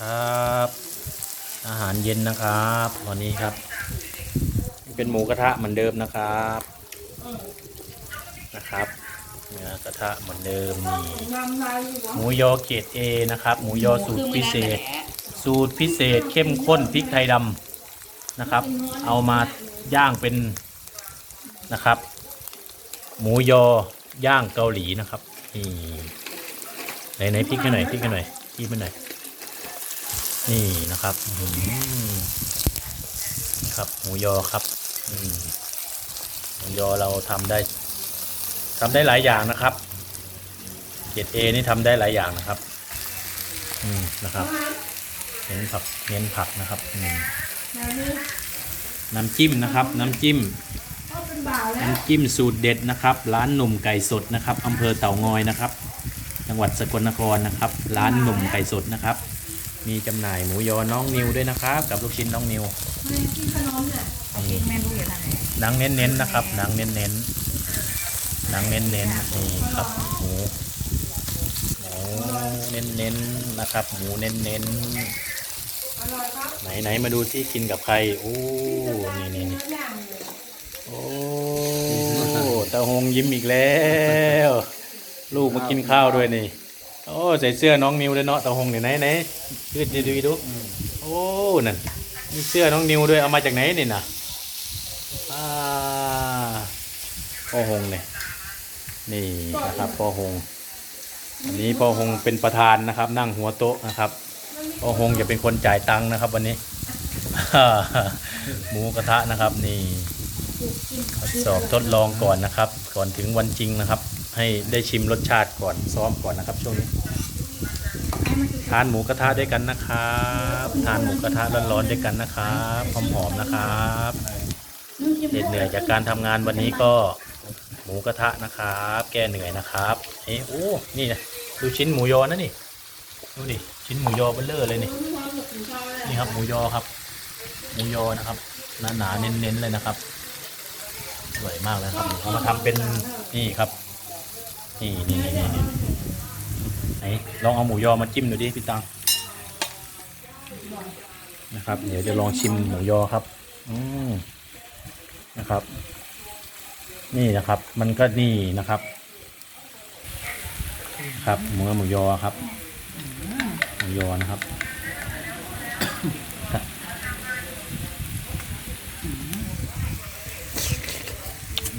ครับ อาหารเย็นนะครับวันนี้ครับ เป็นหมูกระทะเหมือนเดิมนะครับนะครับเนื้อกระทะเหมือนเดิมนี่หมูยอเกรดเอนะครับ หมูยอสูตรพิเศษ สูตรพิเศษเข้มข้นพริกไทยดำนะครับ เอามาย่างเป็นนะครับ หมูยอย่างเกาหลีนะครับนี่ไหนไหนพริกให้หน่อยพริกให้หน่อยพริกให้หน่อย นี่นะครับครับหมูยอครับหมูยอเราทำได้ทำได้หลายอย่างนะครับเกรดเอนี่ทำได้หลายอย่างนะครับ อืมนะครับเน้นผักเน้นผักนะครับอืมน้ำจิ้มนะครับ น้ำจิ้มน้ำจิ้มสูตรเด็ดนะครับ ร้านหนุ่มไก่สดนะครับอำเภอเต่างอยนะครับ จังหวัดสกลนครนะครับ ร้านหนุ่มไก่สดนะครับ มีจำหน่ายหมูยอน้องนิวด้วยนะครับ กับลูกชิ้นน้องนิวนี่แม่รู้อยู่ทางไหนหนังเน้นๆนะครับหนังเน้นๆหนังเน้นๆนี่ครับหมูหมูเน้นๆนะครับ หมูเน้นๆไหนไหนๆมาดูที่กินกับใครโอ้นี่นี่นี่โอ้ตาหงยิ้มอีกแล้ว ลูกมากินข้าวด้วยนี่ โอ้ใส่เสื้อน้องนิวเลยเนาะตาหงเนี่ยไหนไหนยืดดูดูดูโอ้นั่นมีเสื้อน้องนิวด้วยเอามาจากไหนนี่นะอ่าพ่อหงเนี่ยนี่นะครับพ่อหงอันนี้พ่อหงเป็นประธานนะครับ นั่งหัวโต๊ะนะครับพ่อหงจะเป็นคนจ่ายตังค์นะครับ วันนี้หมูกระทะนะครับนี่ทดสอบทดลองก่อนนะครับ ก่อนถึงวันจริงนะครับ ให้ได้ชิมรสชาติก่อนซ้อมก่อนนะครับ ช่วงนี้ ทานหมูกระทะด้วยกันนะครับ ทานหมูกระทะร้อนๆด้วยกันนะครับหอมๆนะครับเหน็ดเหนื่อยจากการทำงานวันนี้ก็หมูกระทะนะครับ แก้เหนื่อยนะครับเอ้โอ้นี่นะดูชิ้นหมูยอนะนี่ดูดิชิ้นหมูยอเบลเลอร์เลยนี่นี่ครับหมูยอครับ หมูยอนะครับหนาๆเน้นๆเลยนะครับสวยมากเลยครับเอามาทำเป็นนี่ครับ นี่นี่นี่นี่ไหนลองเอาหมูยอมาจิ้มดูดิพี่ตังนะครับ เดี๋ยวจะลองชิมหมูยอครับ อืมนะครับ นี่นะครับ มันก็นี่นะครับ ครับหมูหมูยอครับ หมูยอนะครับ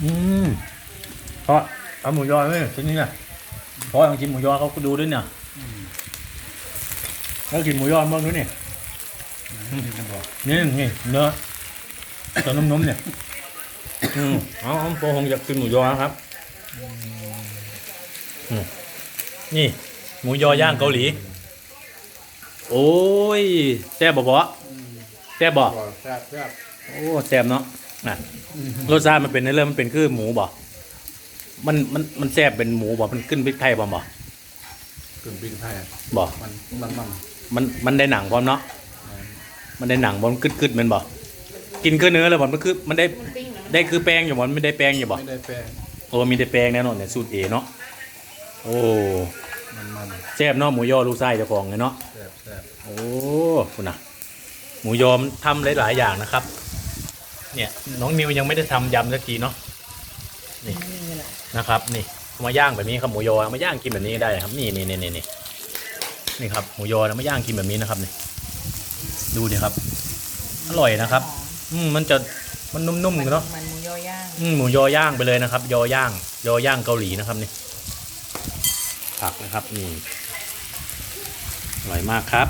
อืมเพราะ เอาหมูยอเลยชิ้นนี้นะเพราะลองชิมหมูยอเขาก็ดูด้วยเนี่ยแล้วกินหมูยอบ้างด้วยเนี่ยนี่นี่เนื้อตัวนุ่มๆเนี่ยอืมเอาเอาโปรหงอยากกินหมูยอครับอืมนี่ หมูยอย่างเกาหลี โอ้ยแซ่บบ่บ่แซ่บบ่แซ่บแซ่บโอ้แซ่บเนาะน่ะรสชาติมันเป็นในเรื่องมันเป็นคือหมูบ่ มันมันมันแซ่บเป็นหมูบ่มันขึ้นพริกไทยบ่บ่กึ่งปิ้งไทยบ่มันมันมันมันมันได้หนังพร้อมเนาะมันได้หนังบ่มันกึดกึดๆแมันบ่กินคือเนื้อเลยบ่มันคือมันได้ได้คือแป้งอยู่บ่มันไม่ได้แป้งอยู่บ่ไม่ได้แป้งโอ้มีแต่แป้งแน่นอนเนี่ยสูตรเอเนาะโอ้มันมันแซ่บเนาะหมูยอลูกไส้เจ้าของเลยเนาะ แซ่บแซ่บโอ้คุณนะหมูยอมทำหลาย ๆ อย่างนะครับ เนี่ย น้องนิวยังไม่ได้ทำยำสักทีเนาะนี่ นะครับ นี่เอามาย่างแบบนี้ครับหมูยอเอามาย่างกินแบบนี้ก็ได้ครับ นี่นี่นี่นี่นี่นี่ครับหมูยอเอามาย่างกินแบบนี้นะครับนี่ดูดิครับ อร่อยนะครับ อืมมันจะมันนุ่มๆเนาะมันหมูยอย่างอืมหมูยอย่างไปเลยนะครับ ยอย่าง ยอย่างเกาหลีนะครับนี่ผักนะครับนี่อร่อยมากครับ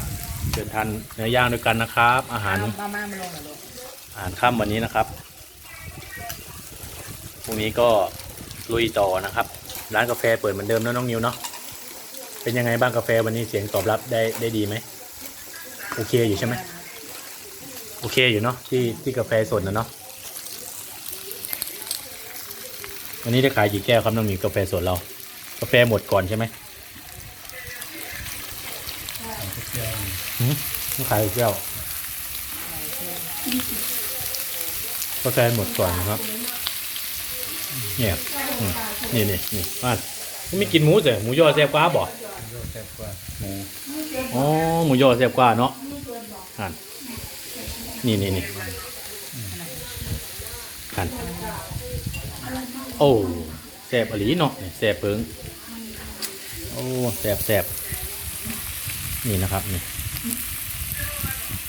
เชิญทานเนื้อย่างด้วยกันนะครับ อาหารมาม่ามาลงหน่อยลูกอาหารค่ำวันนี้นะครับพรุ่งนี้ก็ ลุยต่อนะครับ ร้านกาแฟเปิดเหมือนเดิมนะน้องนิวเนาะเป็นยังไงบ้างกาแฟวันนี้เสียงตอบรับได้ได้ดีไหมโอเคอยู่ใช่ไหมโอเคอยู่เนาะที่ที่กาแฟสดนะเนาะวันนี้ได้ขายกี่แก้วครับน้องนิวกาแฟสดเรา กาแฟหมดก่อนใช่ไหมหืมไม่ขายกี่แก้วกาแฟหมดก่อนนะครับ เนี่ย อืมนี่นี่นี่มาไม่กินหมูเสียหมูยอแซ่บกว่าบ่แซ่บกว่าหมูอ๋อหมูยอแซ่บกว่าเนาะอ่านนี่นี่นี่อ่านโอ้แซ่บอหลีเนาะนี่แซ่บเปิงโอ้แซ่บแซ่บนี่นะครับนี่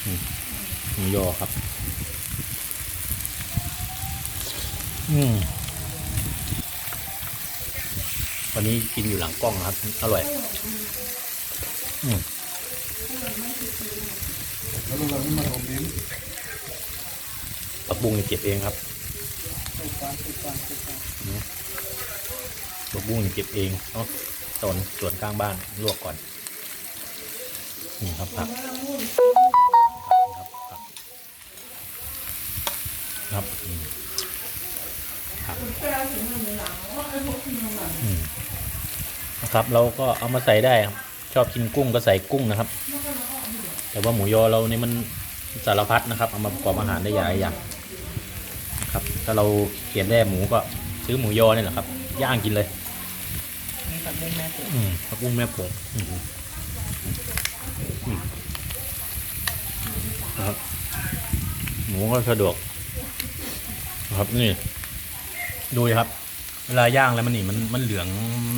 นี่หมูยอครับ อืม วันนี้กินอยู่หลังกล้องนะครับ อร่อย อืมแล้วเราไม่มาทมดินผักบุ้งเก็บเองครับผักบุ้งเก็บเองเนาะต้นส่วนกลางบ้านลวกก่อน นี่ครับผักครับผักครับอืมผักอืม นะครับ เราก็เอามาใส่ได้ครับชอบกินกุ้งก็ใส่กุ้งนะครับ แต่ว่าหมูยอเรานี่มันสารพัดนะครับ เอามาประกอบอาหารได้หลายอย่างนะครับ ถ้าเราเขียนแร่หมูก็ซื้อหมูยอเนี่ยแหละครับ ย่างกินเลยมีผักบุ้งแม่ปุ๋ยอืมผักบุ้งแม่โป่งอืมอืมนะครับ หมูก็สะดวกนะครับนี่ ดูดิครับ เวลาย่างแล้วมันนี่มันมันเหลือง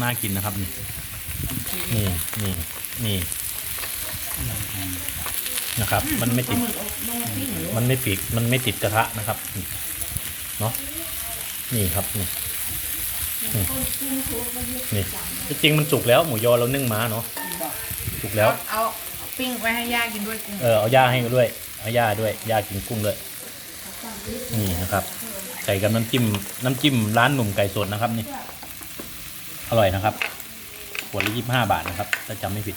น่ากินนะครับนี่นี่นี่นี่นะครับ มันไม่ติด มันไม่ปิดมันไม่ติดกระทะนะครับนี่เนาะนี่ครับนี่นี่นี่ที่จริงมันสุกแล้วหมูยอเรานึ่งมาเนาะสุกแล้ว เอาปิ้งไว้ให้ย่ากินด้วยกุ้งเออเอาย่าให้ด้วยเอาย่าด้วยย่ากินกุ้งด้วยนี่นะครับ ใส่กับน้ำจิ้มน้ำจิ้มร้านหนุ่มไก่สดนะครับนี่ อร่อยนะครับขวดละยี่สิบห้าบาทนะครับ ถ้าจำไม่ผิด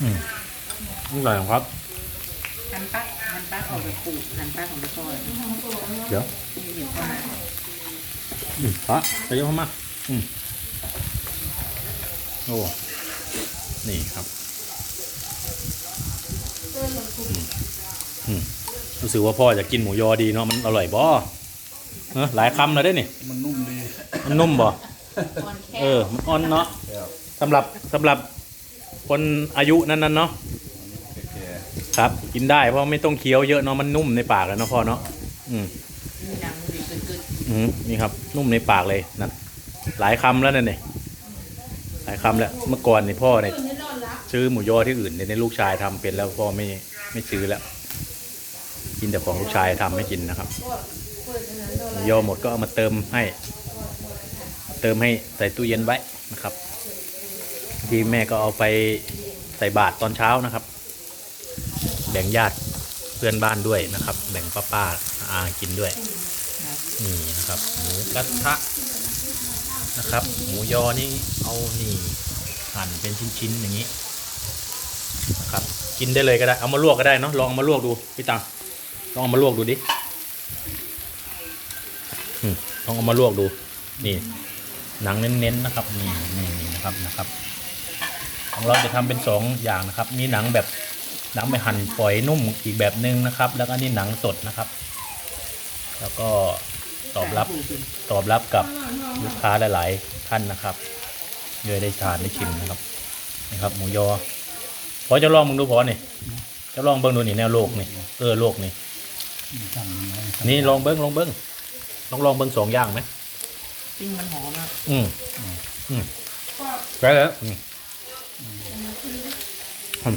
อืมอร่อยครับ หันปักหันปักออกไปปลูกหันปักของไปซอยเดี๋ยวที่เห็นว่าอืมพระไปเยอะมากอืมโอ้ นี่ครับ อืมอืม รู้สึกว่าพ่อจะกินหมูยอดีเนาะมันอร่อยบ่เออหลายคำแล้วได้นี่มันนุ่มดีมันนุ่มบ่เออมันอ่อนเนาะแล้วสำหรับสำหรับคนอายุนั้นๆเนาะแก่ครับ กินได้เพราะไม่ต้องเคี้ยวเยอะเนาะมันนุ่มในปากแล้วเนาะพ่อเนาะอืมมีหนังดีเกินเกินอืมนี่ครับ นุ่มในปากเลยนั่นหลายคำแล้วนั่นนี่หลายคำแล้วเมื่อก่อนนี่พ่อเนี่ยซื้อหมูยอที่อื่นเนี่ยในลูกชายทำเป็นแล้วพ่อไม่ไม่ซื้อแล้ว กินแต่ของลูกชายทำไม่กินนะครับหมูยอหมดก็เอามาเติมให้ เติมให้ใส่ตู้เย็นไว้นะครับที่แม่ก็เอาไปใส่บาตรตอนเช้านะครับ แบ่งญาติเพื่อนบ้านด้วยนะครับ แบ่งป้าป้าอากินด้วย นี่นะครับ หมูกระทะนะครับ หมูยอนี่เอานี่หั่นเป็นชิ้นๆอย่างนี้นะครับ กินได้เลยก็ได้ เอามาลวกก็ได้เนาะลองเอามาลวกดูพี่ตัง ลองเอามาลวกดูดิอืมลองเอามาลวกดู นี่ หนังเน้นๆนะครับ นี่นี่นะครับนะครับ ของเราจะทำเป็นสองอย่างนะครับ มีหนังแบบหนังไปหั่นฝอยนุ่มอีกแบบหนึ่งนะครับ แล้วก็นี่หนังสดนะครับ แล้วก็ตอบรับตอบรับกับลูกค้าหลายๆท่านนะครับเลยได้ทานได้ชิมนะครับนะครับ หมูยอพอจะลองมึงดูพอนี่จะลองเบิ้งดูนี่แนวโลกนี่เออโลกนี่ นี่ลองเบิ้งลองเบิ้งลองลองเบิ้งสองอย่างไหมปิ้งมันหอมอะอืมอืมได้แล้วอืมอืม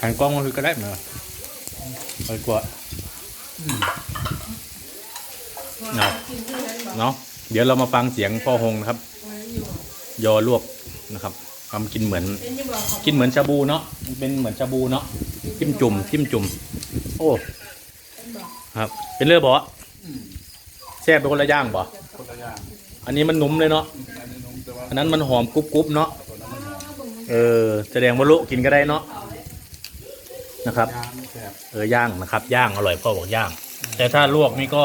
หันกล้องมาคือก็ได้เหมือนกันไปกว่าเนาะเนาะเดี๋ยวเรามาฟังเสียงพ่อฮงนะครับ ยอลวกนะครับทำกินเหมือน กินเหมือนชาบูเนาะมันเป็นเหมือนชาบูเนาะ จิ้มจุ่มจิ้มจุ่ม โอ้ ครับ เป็นเรื่องบอกแซ่บเป็นคนละย่างบ่คนละอย่างอันนี้มันนุ่มเลยเนาะอันนี้นุ่มแต่ว่าอันนั้นมันหอมกรุบกรุบเนาะตัวนั้นมันหอมเออแสดงว่าลุกินก็ได้เนาะนะครับ ย่างแสบเออย่างนะครับ ย่างอร่อยพ่อบอกย่าง แต่ถ้าลวกนี่ก็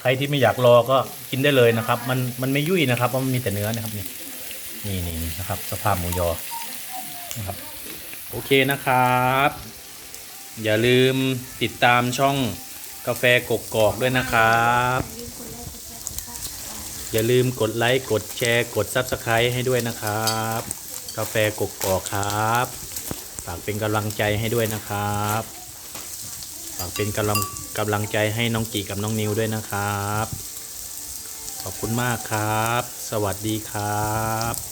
ใครที่ไม่อยากรอก็กินได้เลยนะครับ มันมันไม่ยุ่ยนะครับเพราะมันมีแต่เนื้อนะครับนี่นี่นี่นี่นะครับ สภาพหมูยอนะครับ โอเคนะครับ อย่าลืมติดตามช่องกาแฟกกกอกด้วยนะครับ อย่าลืมกดไลค์กดแชร์กด Subscribe ให้ด้วยนะครับ กาแฟกกอกครับฝากเป็นกำลังใจให้ด้วยนะครับฝากเป็นกำลังกำลังใจให้น้องกีกับน้องนิวด้วยนะครับ ขอบคุณมากครับ สวัสดีครับ